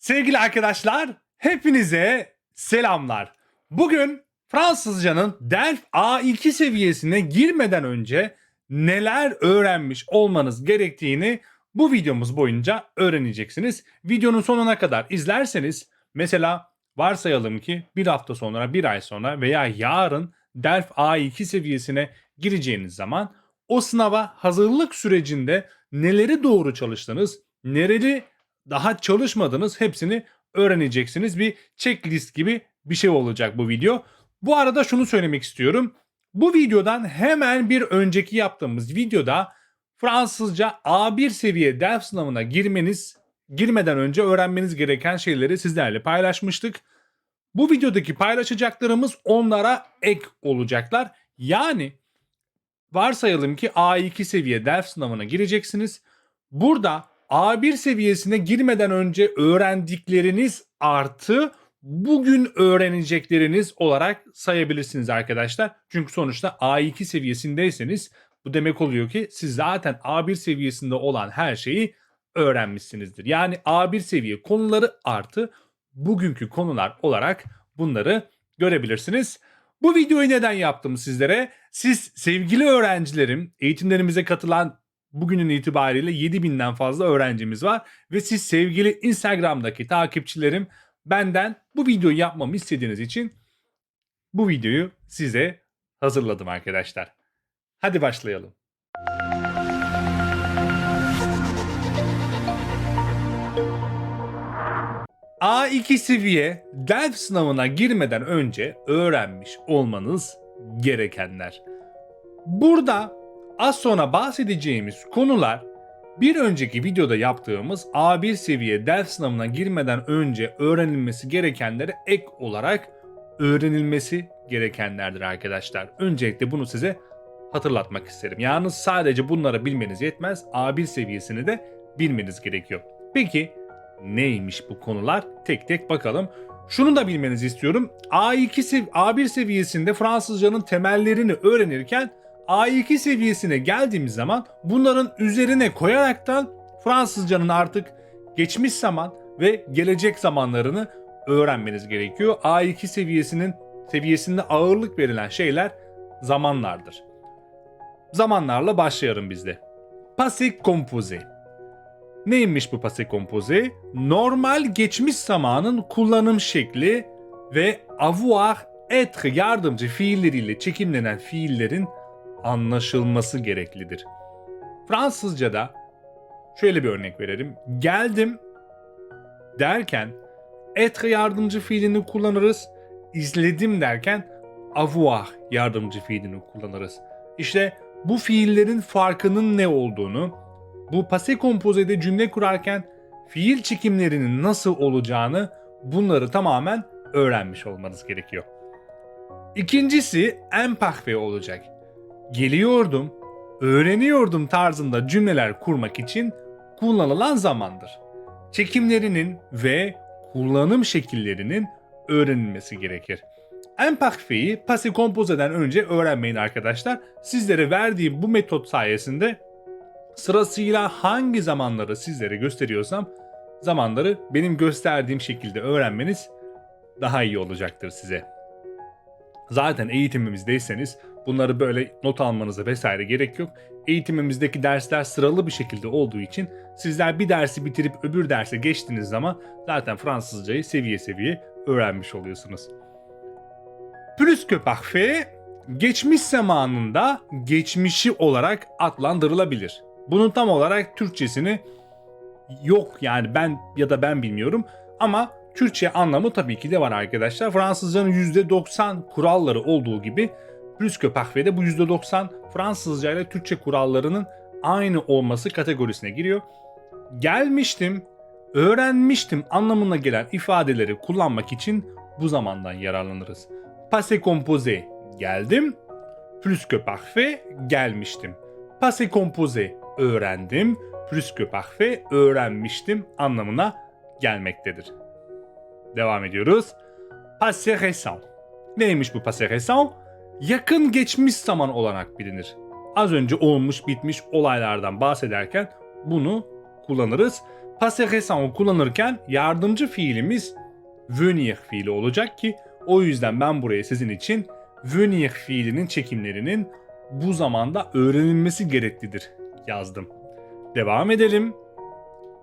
Sevgili arkadaşlar, hepinize selamlar. Bugün Fransızcanın DELF A2 seviyesine girmeden önce neler öğrenmiş olmanız gerektiğini bu videomuz boyunca öğreneceksiniz. Videonun sonuna kadar izlerseniz mesela varsayalım ki bir hafta sonra, bir ay sonra veya yarın DELF A2 seviyesine gireceğiniz zaman o sınava hazırlık sürecinde neleri doğru çalıştınız, neleri daha çalışmadınız hepsini öğreneceksiniz. Bir checklist gibi bir şey olacak bu video. Bu arada şunu söylemek istiyorum. Bu videodan hemen bir önceki yaptığımız videoda Fransızca A1 seviye DELF sınavına girmeniz, girmeden önce öğrenmeniz gereken şeyleri sizlerle paylaşmıştık. Bu videodaki paylaşacaklarımız onlara ek olacaklar. Yani varsayalım ki A2 seviye DELF sınavına gireceksiniz. Burada A1 seviyesine girmeden önce öğrendikleriniz artı bugün öğrenecekleriniz olarak sayabilirsiniz arkadaşlar. Çünkü sonuçta A2 seviyesindeyseniz bu demek oluyor ki siz zaten A1 seviyesinde olan her şeyi öğrenmişsinizdir. Yani A1 seviye konuları artı bugünkü konular olarak bunları görebilirsiniz. Bu videoyu neden yaptım sizlere? Siz sevgili öğrencilerim, eğitimlerimize katılan bugünün itibariyle 7000'den fazla öğrencimiz var ve siz sevgili Instagram'daki takipçilerim benden bu videoyu yapmamı istediğiniz için bu videoyu size hazırladım arkadaşlar. Hadi başlayalım. A2 seviye DELF sınavına girmeden önce öğrenmiş olmanız gerekenler. Burada az sonra bahsedeceğimiz konular bir önceki videoda yaptığımız A1 seviye DELF sınavına girmeden önce öğrenilmesi gerekenlere ek olarak öğrenilmesi gerekenlerdir arkadaşlar. Öncelikle bunu size hatırlatmak isterim. Yalnız sadece bunları bilmeniz yetmez. A1 seviyesini de bilmeniz gerekiyor. Peki neymiş bu konular? Tek tek bakalım. Şunu da bilmenizi istiyorum. A2 sev A1 seviyesinde Fransızcanın temellerini öğrenirken A2 seviyesine geldiğimiz zaman bunların üzerine koyaraktan Fransızcanın artık geçmiş zaman ve gelecek zamanlarını öğrenmeniz gerekiyor. A2 seviyesinin seviyesinde ağırlık verilen şeyler zamanlardır. Zamanlarla başlayalım biz de. Passé composé. Neymiş bu passé composé? Normal geçmiş zamanın kullanım şekli ve avoir, être yardımcı fiilleriyle çekimlenen fiillerin anlaşılması gereklidir. Fransızca'da şöyle bir örnek verelim. Geldim derken être yardımcı fiilini kullanırız. İzledim derken avoir yardımcı fiilini kullanırız. İşte bu fiillerin farkının ne olduğunu, bu passé composé'de cümle kurarken fiil çekimlerinin nasıl olacağını bunları tamamen öğrenmiş olmanız gerekiyor. İkincisi imparfait olacak. Geliyordum, öğreniyordum tarzında cümleler kurmak için kullanılan zamandır. Çekimlerinin ve kullanım şekillerinin öğrenilmesi gerekir. Imparfait'i passé composé'den önce öğrenmeyin arkadaşlar. Sizlere verdiğim bu metot sayesinde sırasıyla hangi zamanları sizlere gösteriyorsam zamanları benim gösterdiğim şekilde öğrenmeniz daha iyi olacaktır size. Zaten eğitimimizdeyseniz bunları böyle not almanıza vesaire gerek yok. Eğitimimizdeki dersler sıralı bir şekilde olduğu için sizler bir dersi bitirip öbür derse geçtiğiniz zaman zaten Fransızcayı seviye seviye öğrenmiş oluyorsunuz. Plus geçmiş zamanında geçmişi olarak adlandırılabilir. Bunun tam olarak Türkçesini yok yani ben ya da ben bilmiyorum ama Türkçe anlamı tabii ki de var arkadaşlar. Fransızcanın %90 kuralları olduğu gibi que parfait'de bu %90 Fransızca ile Türkçe kurallarının aynı olması kategorisine giriyor. Gelmiştim, öğrenmiştim anlamına gelen ifadeleri kullanmak için bu zamandan yararlanırız. Passé composé geldim, plus parfait gelmiştim. Passé composé öğrendim, plus parfait öğrenmiştim anlamına gelmektedir. Devam ediyoruz. Passé récent. Neymiş bu passé récent? Yakın geçmiş zaman olarak bilinir. Az önce olmuş bitmiş olaylardan bahsederken bunu kullanırız. passé récent'ı kullanırken yardımcı fiilimiz venir fiili olacak ki o yüzden ben buraya sizin için venir fiilinin çekimlerinin bu zamanda öğrenilmesi gereklidir yazdım. Devam edelim.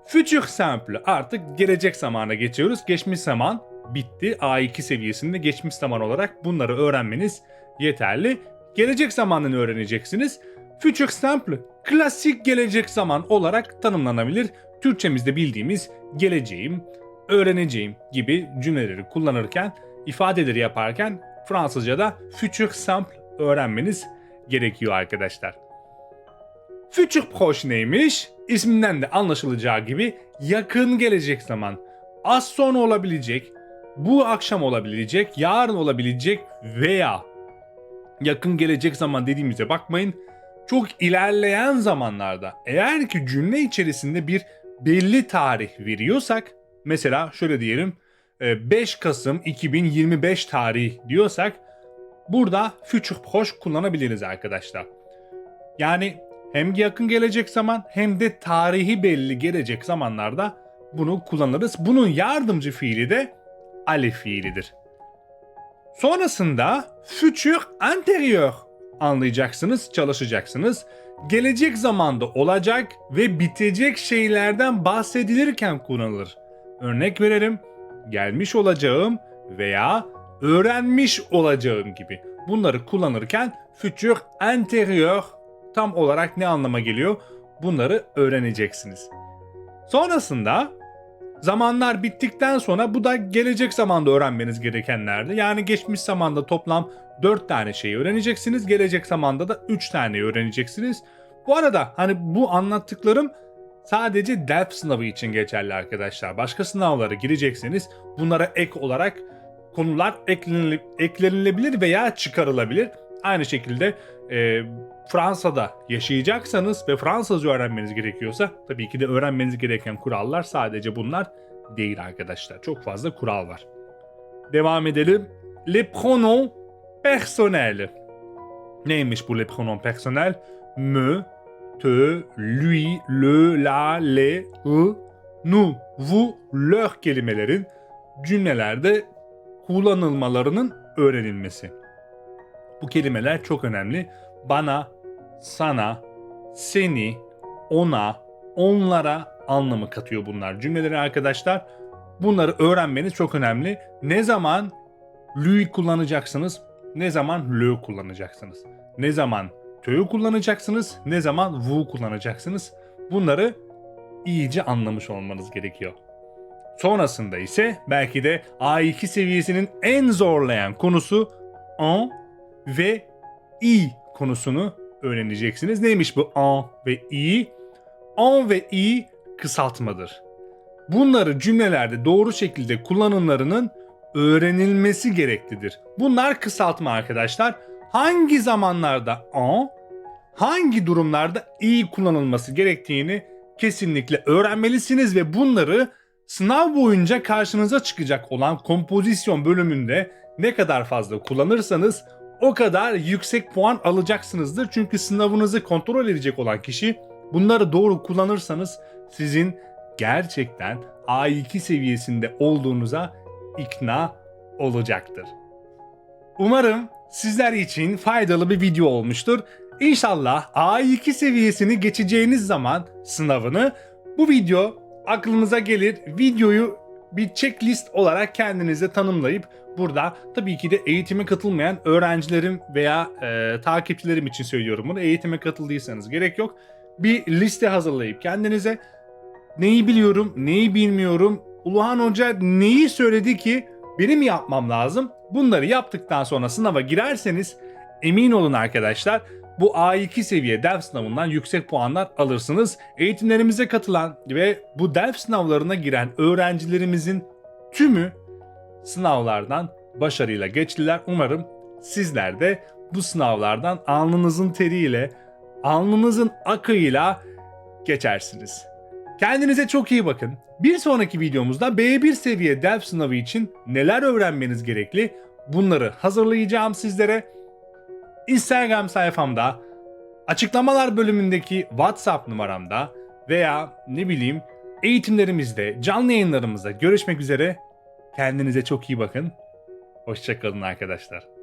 Future simple artık gelecek zamana geçiyoruz. Geçmiş zaman bitti. A2 seviyesinde geçmiş zaman olarak bunları öğrenmeniz yeterli. Gelecek zamanını öğreneceksiniz. Future simple klasik gelecek zaman olarak tanımlanabilir. Türkçemizde bildiğimiz geleceğim, öğreneceğim gibi cümleleri kullanırken, ifadeleri yaparken Fransızca'da future simple öğrenmeniz gerekiyor arkadaşlar. Future proche neymiş? İsminden de anlaşılacağı gibi yakın gelecek zaman. Az sonra olabilecek, bu akşam olabilecek, yarın olabilecek veya yakın gelecek zaman dediğimize bakmayın. Çok ilerleyen zamanlarda eğer ki cümle içerisinde bir belli tarih veriyorsak mesela şöyle diyelim e, 5 Kasım 2025 tarih diyorsak burada future proche kullanabiliriz arkadaşlar. Yani hem yakın gelecek zaman hem de tarihi belli gelecek zamanlarda bunu kullanırız. Bunun yardımcı fiili de ale fiilidir. Sonrasında future antérieur anlayacaksınız, çalışacaksınız. Gelecek zamanda olacak ve bitecek şeylerden bahsedilirken kullanılır. Örnek verelim. Gelmiş olacağım veya öğrenmiş olacağım gibi. Bunları kullanırken future antérieur tam olarak ne anlama geliyor? Bunları öğreneceksiniz. Sonrasında zamanlar bittikten sonra bu da gelecek zamanda öğrenmeniz gerekenlerdi. Yani geçmiş zamanda toplam 4 tane şeyi öğreneceksiniz. Gelecek zamanda da 3 tane öğreneceksiniz. Bu arada hani bu anlattıklarım sadece DELF sınavı için geçerli arkadaşlar. Başka sınavlara girecekseniz bunlara ek olarak konular eklenile- eklenilebilir veya çıkarılabilir. Aynı şekilde e, Fransa'da yaşayacaksanız ve Fransızca öğrenmeniz gerekiyorsa tabii ki de öğrenmeniz gereken kurallar sadece bunlar değil arkadaşlar. Çok fazla kural var. Devam edelim. Les pronoms personnels. Neymiş bu les pronoms personnels? Me, te, lui, le, la, les, eux, nous, vous, leur kelimelerin cümlelerde kullanılmalarının öğrenilmesi. Bu kelimeler çok önemli. Bana, sana, seni, ona, onlara anlamı katıyor bunlar cümleleri arkadaşlar. Bunları öğrenmeniz çok önemli. Ne zaman lui kullanacaksınız, ne zaman le kullanacaksınız. Ne zaman tö'yü kullanacaksınız, ne zaman vous kullanacaksınız. Bunları iyice anlamış olmanız gerekiyor. Sonrasında ise belki de A2 seviyesinin en zorlayan konusu en ve i konusunu öğreneceksiniz. Neymiş bu en ve i? En ve i kısaltmadır. Bunları cümlelerde doğru şekilde kullanımlarının öğrenilmesi gereklidir. Bunlar kısaltma arkadaşlar. Hangi zamanlarda en, hangi durumlarda i kullanılması gerektiğini kesinlikle öğrenmelisiniz ve bunları sınav boyunca karşınıza çıkacak olan kompozisyon bölümünde ne kadar fazla kullanırsanız o kadar yüksek puan alacaksınızdır. Çünkü sınavınızı kontrol edecek olan kişi bunları doğru kullanırsanız sizin gerçekten A2 seviyesinde olduğunuza ikna olacaktır. Umarım sizler için faydalı bir video olmuştur. İnşallah A2 seviyesini geçeceğiniz zaman sınavını bu video aklınıza gelir. Videoyu bir checklist olarak kendinize tanımlayıp burada tabii ki de eğitime katılmayan öğrencilerim veya e, takipçilerim için söylüyorum bunu. Eğitime katıldıysanız gerek yok. Bir liste hazırlayıp kendinize neyi biliyorum, neyi bilmiyorum, Uluhan Hoca neyi söyledi ki benim yapmam lazım. Bunları yaptıktan sonra sınava girerseniz emin olun arkadaşlar bu A2 seviye DELF sınavından yüksek puanlar alırsınız. Eğitimlerimize katılan ve bu DELF sınavlarına giren öğrencilerimizin tümü sınavlardan başarıyla geçtiler. Umarım sizler de bu sınavlardan alnınızın teriyle, alnınızın akıyla geçersiniz. Kendinize çok iyi bakın. Bir sonraki videomuzda B1 seviye DELF sınavı için neler öğrenmeniz gerekli bunları hazırlayacağım sizlere. Instagram sayfamda, açıklamalar bölümündeki WhatsApp numaramda veya ne bileyim eğitimlerimizde, canlı yayınlarımızda görüşmek üzere. Kendinize çok iyi bakın. Hoşçakalın arkadaşlar.